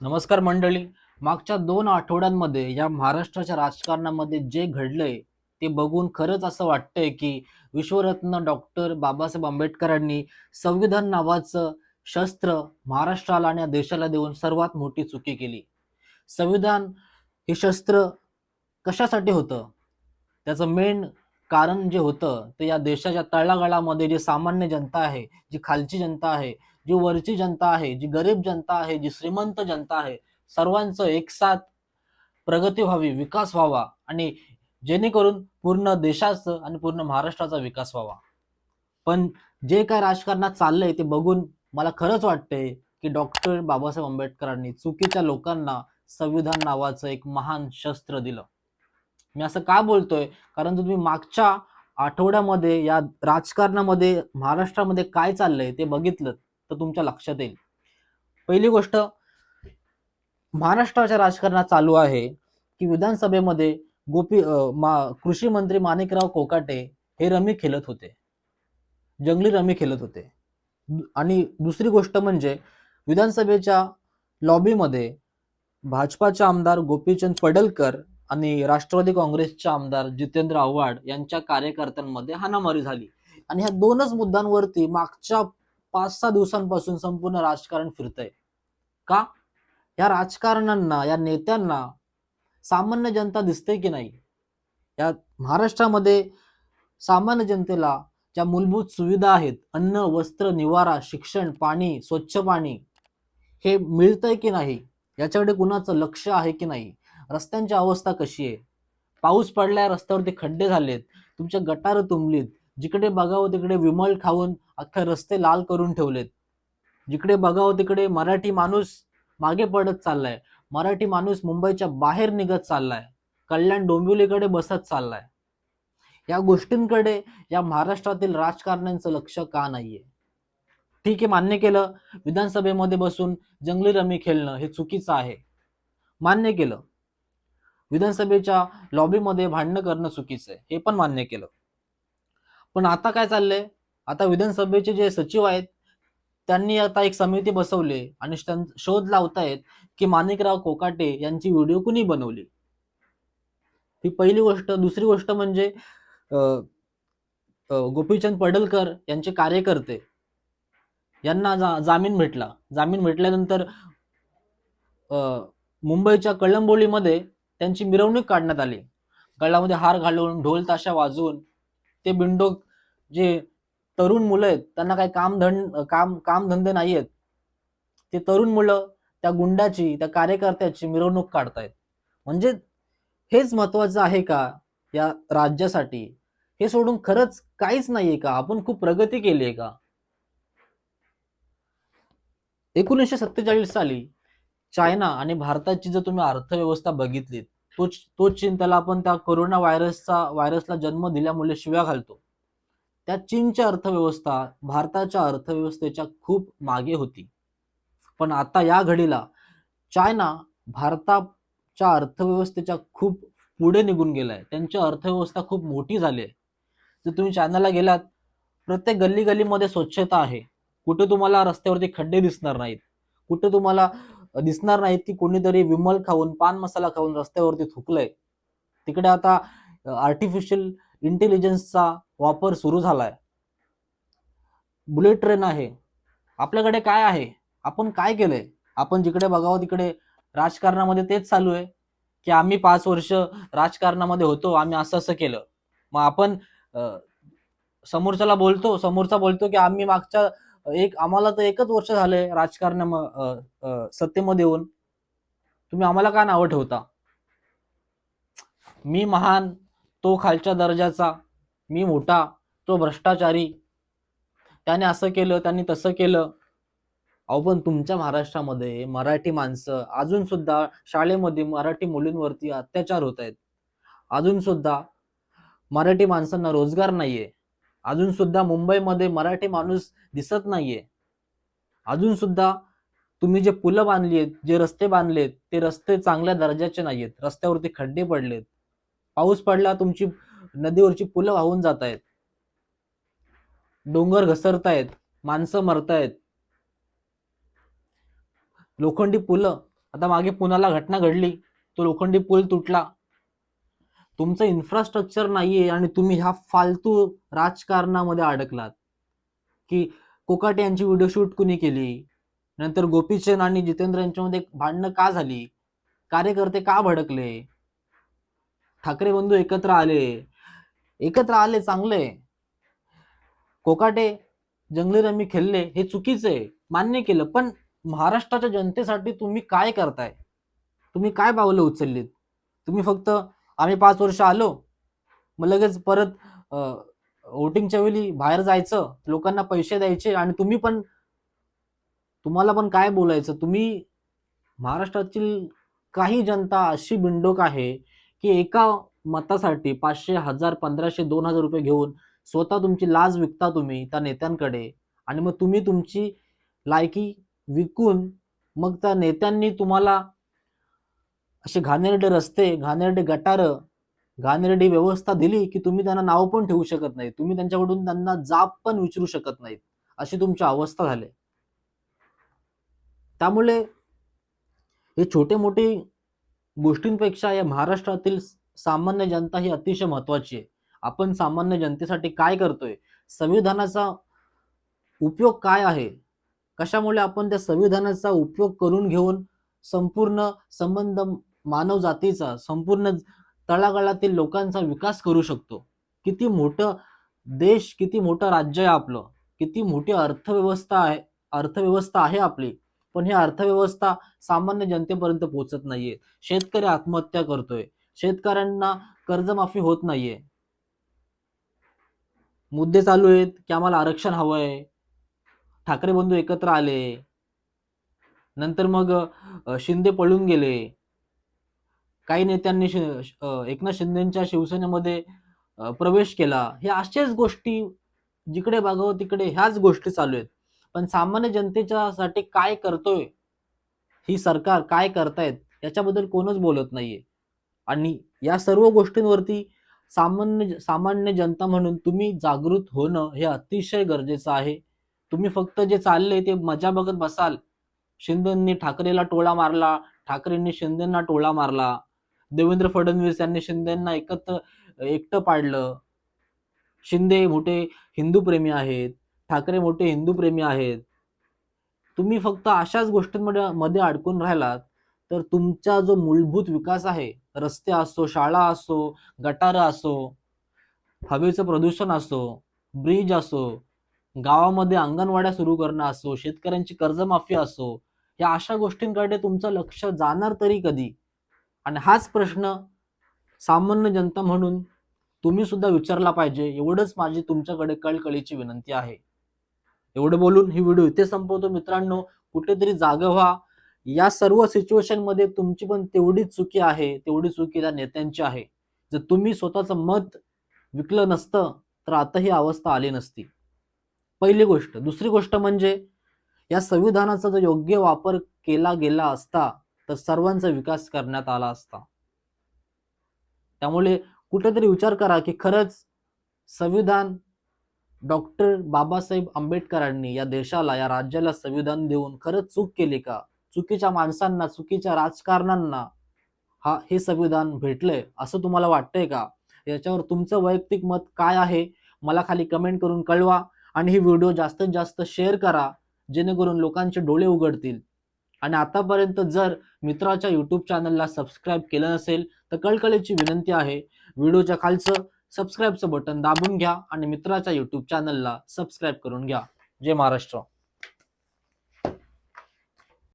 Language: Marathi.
नमस्कार मंडळी. मागच्या दोन आठवड्यांमध्ये या महाराष्ट्राच्या राजकारणामध्ये जे घडलंय ते बघून खरंच असं वाटतंय की विश्वरत्न डॉक्टर बाबासाहेब आंबेडकरांनी संविधान नावाचं शस्त्र महाराष्ट्राला आणि या देशाला देऊन सर्वात मोठी चुकी केली. संविधान हे शस्त्र कशासाठी होतं? त्याचं मेन कारण जे होतं ते या देशाच्या तळागाळामध्ये जी सामान्य जनता आहे जी खालची जनता आहे जी वरची जनता आहे जी गरीब जनता आहे जी श्रीमंत जनता आहे सर्वांचं एकसाथ प्रगती व्हावी विकास व्हावा आणि जेणेकरून पूर्ण देशाचं आणि पूर्ण महाराष्ट्राचा विकास व्हावा. पण जे काय राजकारणात चाललंय ते बघून मला खरंच वाटतंय की डॉक्टर बाबासाहेब आंबेडकरांनी चुकीच्या लोकांना संविधान नावाचं एक महान शस्त्र दिलं. मी असं का बोलतोय? कारण तुम्ही मागच्या आठवड्यामध्ये या राजकारणामध्ये महाराष्ट्रामध्ये काय चाललंय ते बघितलं. तर तुमच्या लक्षात येईल. पहिली गोष्ट महाराष्ट्राच्या राजकारणात चालू आहे की विधानसभेमध्ये गोपी मा कृषी मंत्री माणिकराव कोकाटे हे रमी खेळत होते. जंगली रमी खेळत होते. आणि दुसरी गोष्ट म्हणजे विधानसभेच्या लॉबीमध्ये भाजपाचे आमदार गोपीचंद पडलकर आणि राष्ट्रवादी काँग्रेसचे आमदार जितेंद्र आव्हाड यांच्या कार्यकर्त्यांमध्ये हानामारी झाली. आणि ह्या दोनच मुद्द्यांवरती मागच्या पाच सहा दिवसांपासून संपूर्ण राजकारण फिरतंय. का? या राजकारण्यांना या नेत्यांना सामान्य जनता दिसते की नाही? या महाराष्ट्रामध्ये सामान्य जनतेला ज्या मूलभूत सुविधा आहेत अन्न वस्त्र निवारा शिक्षण पाणी स्वच्छ पाणी हे मिळतंय की नाही? याच्याकडे कुणाचं लक्ष आहे की नाही? रस्त्यांची अवस्था कशी आहे? पाऊस पडलाय रस्त्यावरती खड्डे झालेत. तुमच्या गटार तुंबलीत. जिकडे बघावं तिकडे विमल खाऊन अख्खे रस्ते लाल करून ठेवलेत. जिकडे बघावं तिकडे मराठी माणूस मागे पडत चाललाय. मराठी माणूस मुंबईच्या बाहेर निघत चाललाय. कल्याण डोंबिवलीकडे बसत चाललाय. या गोष्टींकडे या महाराष्ट्रातील राजकारण्यांचं लक्ष का नाहीये? ठीक आहे मान्य केलं. विधानसभेमध्ये बसून जंगली रमी खेळणं हे चुकीचं आहे. मान्य केलं. विधानसभेच्या लॉबीमध्ये भांडणं करणं चुकीचं आहे. हे पण मान्य केलं. पण आता काय चाललंय? आता विधानसभेचे जे सचिव आहेत त्यांनी आता एक समिती बसवली आणि शोध लावतायत की माणिकराव कोकाटे यांची व्हिडिओ कुणी बनवली? ही पहिली गोष्ट. दुसरी गोष्ट म्हणजे अं, गोपीचंद पडलकर यांचे कार्यकर्ते यांना जा, जामीन भेटला. जामीन भेटल्यानंतर अं, मुंबईच्या कळंबोलीमध्ये त्यांची मिरवणूक काढण्यात आली. गळ्यामध्ये हार घालून ढोल ताशा वाजवून ते बिंडोक जे तरुण मुलं आहेत त्यांना काही काम काम कामधंदे नाही आहेत. ते तरुण मुलं त्या गुंडाची त्या कार्यकर्त्याची मिरवणूक काढतायत. म्हणजे हेच महत्वाचं आहे का या राज्यासाठी? हे सोडून खरंच काहीच नाहीये का? आपण खूप प्रगती केली आहे का? एकोणीसशे सत्तेचाळीस साली चायना आणि भारताची जर तुम्ही अर्थव्यवस्था बघितलीत तोच तोच चीन त्याला आपण त्या कोरोना व्हायरसचा व्हायरसला जन्म दिल्यामुळे शिव्या घालतो. त्या चीनची अर्थव्यवस्था भारताच्या अर्थव्यवस्थेच्या खूप मागे होती. पण आता या घडीला चायना भारताच्या अर्थव्यवस्थेच्या खूप पुढे निघून गेलाय. त्यांची अर्थव्यवस्था खूप मोठी झाली आहे. जर तुम्ही चायनाला गेलात प्रत्येक गल्ली गल्लीमध्ये स्वच्छता आहे. कुठे तुम्हाला रस्त्यावरती खड्डे दिसणार नाहीत. कुठे तुम्हाला दिसणार नाहीत की कोणीतरी विमल खाऊन पान मसाला खाऊन रस्त्यावरती थुकलंय. तिकडे आता आर्टिफिशियल इंटेलिजन्सचा वापर सुरू झालाय. बुलेट ट्रेन आहे. आपल्याकडे काय आहे? आपण काय केलंय? आपण जिकडे बघावं तिकडे राजकारणामध्ये तेच चालू आहे की आम्ही पाच वर्ष राजकारणामध्ये होतो आम्ही असं असं केलं. मग आपण समोरच्याला बोलतो समोरचा बोलतो की आम्ही मागच्या एक आम्हाला तर एकच वर्ष झालंय राजकारण सत्तेमध्ये येऊन. तुम्ही आम्हाला का नावं ठेवता? मी महान तो खालच्या दर्जाचा मी मोठा तो भ्रष्टाचारी. त्याने असं केलं त्यांनी तसं केलं. अहो पण तुमच्या महाराष्ट्रामध्ये मराठी माणसं अजून सुद्धा शाळेमध्ये मराठी मुलींवरती अत्याचार होत आहेत. अजून सुद्धा मराठी माणसांना रोजगार नाहीये. अजून सुद्धा मुंबईमध्ये मराठी माणूस दिसत नाहीये. अजून सुद्धा तुम्ही जे पुलं बांधली आहेत जे रस्ते बांधलेत ते रस्ते चांगल्या दर्जाचे नाहीयेत. रस्त्यावरती खड्डे पडलेत. पाऊस पडला तुमची नदीवरची पुलं वाहून जात आहेत डोंगर घसरतायत. माणसं मरतायत. लोखंडी पुलं आता मागे पुण्याला घटना घडली. तो लोखंडी पूल तुटला. तुमचं इन्फ्रास्ट्रक्चर नाहीये आणि तुम्ही ह्या फालतू राजकारणामध्ये अडकलात. की कोकाटे यांची व्हिडिओ शूट कुणी केली? नंतर गोपीचंद आणि जितेंद्र यांच्यामध्ये भांडणं का झाली? कार्यकर्ते का भडकले? ठाकरे बंधू एकत्र आले. एकत्र आले चांगले. कोकाटे जंगली रमी खेळले हे चुकीचं आहे. मान्य केलं. पण महाराष्ट्राच्या जनतेसाठी तुम्ही काय करताय? तुम्ही काय पावलं उचललीत? तुम्ही फक्त आम्ही पाच वर्ष आलो मग लगेच परत वोटिंगच्या वेळी बाहेर जायचं लोकांना पैसे द्यायचे आणि तुम्ही पण तुम्हाला पण काय बोलायचं? तुम्ही महाराष्ट्रातील काही जनता अशी बिंडोक आहे की एका मतासाठी पाचशे हजार पंधराशे दोन हजार रुपये घेऊन स्वतः तुमची लाज विकता तुम्ही त्या नेत्यांकडे. आणि मग तुम्ही तुमची लायकी विकून मग त्या नेत्यांनी तुम्हाला असे घाणेरडे रस्ते घाणेरडे गटार घाणेरडी व्यवस्था दिली की तुम्ही त्यांना नाव पण ठेवू शकत नाही तुम्ही त्यांच्याकडून त्यांना जाप पण विचारू शकत नाहीत. अशी तुमची अवस्था झाली. त्यामुळे हे छोटे मोठे गोष्टींपेक्षा या महाराष्ट्रातील सामान्य जनता ही अतिशय महत्वाची आहे. आपण सामान्य जनतेसाठी काय करतोय? संविधानाचा उपयोग काय आहे? कशामुळे आपण त्या संविधानाचा उपयोग करून घेऊन संपूर्ण संबंध मानव जातीचा संपूर्ण तळागाळातील लोकांचा विकास करू शकतो? किती मोठं देश किती मोठं राज्य आहे आपलं? किती मोठी अर्थव्यवस्था आहे अर्थव्यवस्था आहे आपली? पण ही अर्थव्यवस्था सामान्य जनतेपर्यंत पोहोचत नाहीये. शेतकरी आत्महत्या करतोय. शेतकऱ्यांना कर्जमाफी होत नाहीये. मुद्दे चालू आहेत की आम्हाला आरक्षण हवंय. ठाकरे बंधू एकत्र आले. नंतर मग शिंदे पळून गेले. काही नेत्यांनी एकनाथ शिंदेच्या शिवसेनेमध्ये प्रवेश केला. हे अशाच गोष्टी जिकडे बघावं तिकडे ह्याच गोष्टी चालू आहेत. पण सामान्य जनतेच्या साठी काय करतोय ही सरकार काय करतायत याच्याबद्दल कोणच बोलत नाहीये. आणि या सर्व गोष्टींवरती सामान्य सामान्य जनता म्हणून तुम्ही जागृत होणं हे अतिशय गरजेचं आहे. तुम्ही फक्त जे चालले ते मजा बघत बसाल. शिंदेंनी ठाकरेला टोळा मारला ठाकरेंनी शिंदेंना टोळा मारला. देवेंद्र फडणवीस यांनी शिंदेंना एकत्र एकटं पाडलं. शिंदे मोठे हिंदू प्रेमी आहेत. ठाकरे मोठे हिंदू प्रेमी आहेत. तुम्ही फक्त अशाच गोष्टींमध्ये मध्ये अडकून राहिलात. तर तुमचा जो मूलभूत विकास आहे रस्ते असो शाळा असो गटार असो हवेचं प्रदूषण असो ब्रिज असो गावामध्ये अंगणवाड्या सुरू करणं असो शेतकऱ्यांची कर्जमाफी असो या अशा गोष्टींकडे तुमचं लक्ष जाणार तरी कधी? आणि हाच प्रश्न सामान्य जनता म्हणून तुम्ही सुद्धा विचारला पाहिजे एवढंच माझी तुमच्याकडे कळकळीची विनंती आहे. एवढं बोलून ही व्हिडिओ इथे संपवतो मित्रांनो. कुठेतरी जागा व्हा या सर्व सिच्युएशनमध्ये तुमची पण तेवढीच चुकी आहे तेवढी चुकी त्या नेत्यांची आहे. जर तुम्ही स्वतःचं मत विकलं नसतं तर आता ही अवस्था आली नसती. पहिली गोष्ट. दुसरी गोष्ट म्हणजे या संविधानाचा जर योग्य वापर केला गेला असता तर सर्वांचा विकास करण्यात आला असता. त्यामुळे कुठेतरी विचार करा की खरंच संविधान डॉक्टर बाबासाहेब आंबेडकरांनी या देशाला या राज्याला संविधान देऊन खरंच चूक केली का? चुकीच्या माणसांना चुकीच्या राजकारणांना हा हे संविधान भेटलंय असं तुम्हाला वाटतंय का? याच्यावर तुमचं वैयक्तिक मत काय आहे? मला खाली कमेंट करून कळवा आणि ही व्हिडिओ जास्तीत जास्त शेअर करा जेणेकरून लोकांचे डोळे उघडतील. आणि आतापर्यंत जर मित्राच्या यूट्यूब चॅनलला सबस्क्राईब केलं नसेल तर कळकळीची विनंती आहे व्हिडिओच्या खालचं सबस्क्राईबचं बटन दाबून घ्या आणि मित्राच्या यूट्यूब चॅनलला सबस्क्राईब करून घ्या. जय महाराष्ट्र.